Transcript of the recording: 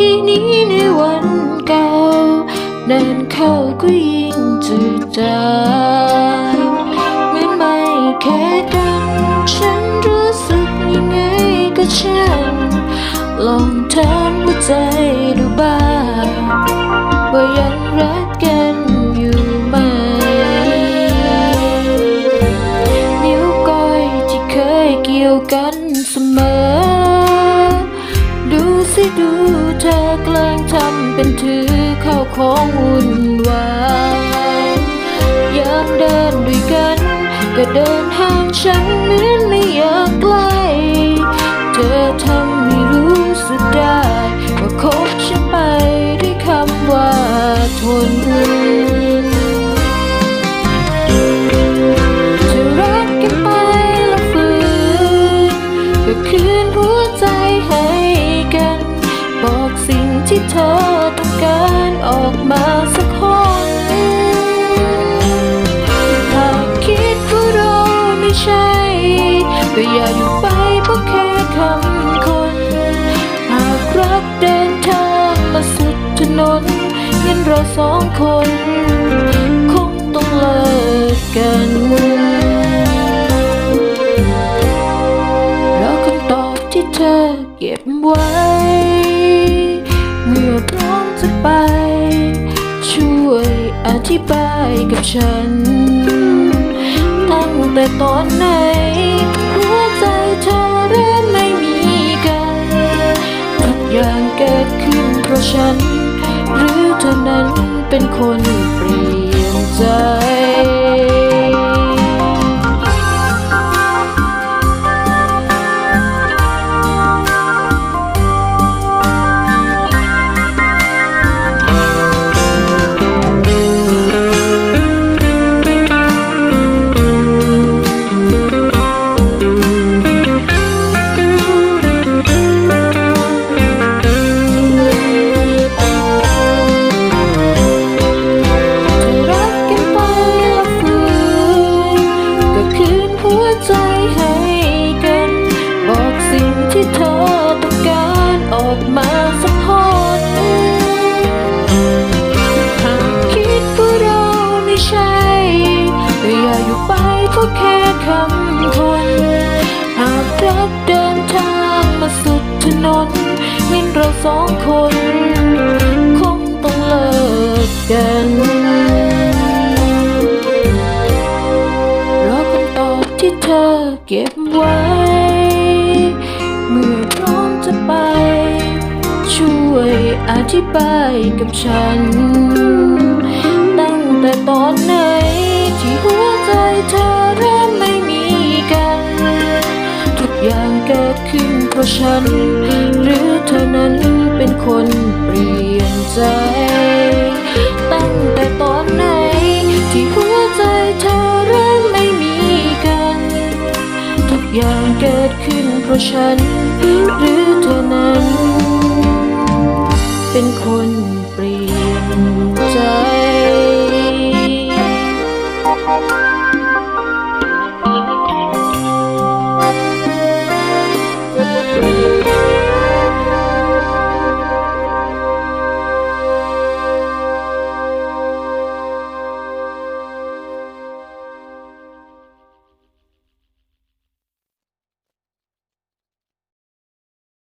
ทีนี้ในวันเก่าเดินเข้าก็ยิ่งจืดจางเหมือนไม่แค่กัน ฉันรู้สึกยังไงก็ช่างลองถามหัวใจดูบ้างว่ายังรักกันอยู่ไหมนิ้วก้อยที่เคยเกี่ยวกันเสมอ ดูสิดู เธอกลางทำเป็นถือเข้าของวุ่นวายยามเดินด้วยกัน ก็เดินห่างฉันเหมือนไม่อยากใกล้เธอทำให้รู้สึกได้ว่าคบฉัน สิ่งที่เธอต้องการออกมาสักคนหากคิดว่าเราไม่ใช่ก็อย่าอยู่ไปเพราะแค่คำคนหากรักเดินทางมาสุดถนนงั้นเราสองคน คงต้องเลิกกันแล้วคำตอบที่เธอเก็บไว้ อธิบายกับฉัน ตั้งแต่ตอนไหน หัวใจเธอเริ่มไม่มีกัน ทุกอย่างเกิดขึ้นเพราะฉัน หรือเธอนั้นเป็นคนเปลี่ยนใจ อกมาสักคนหากคิดว่าเราไม่ใช่อย่าอยู่ไปเพราะแค่คำคนหากรักเดินทางมาสุดถนนงั้นเราสองคนคงต้องเลิกกันรอคำตอบที่เธอเก็บไว้ อธิบายกับฉัน ตั้งแต่ตอนไหน ที่หัวใจเธอเริ่มไม่มีกัน ทุกอย่างเกิดขึ้นเพราะฉัน หรือเธอนั้นเป็นคนเปลี่ยนใจ ตั้งแต่ตอนไหน ที่หัวใจเธอเริ่มไม่มีกัน ทุกอย่างเกิดขึ้นเพราะฉัน หรือเธอนั้น เป็นคนเปลี่ยน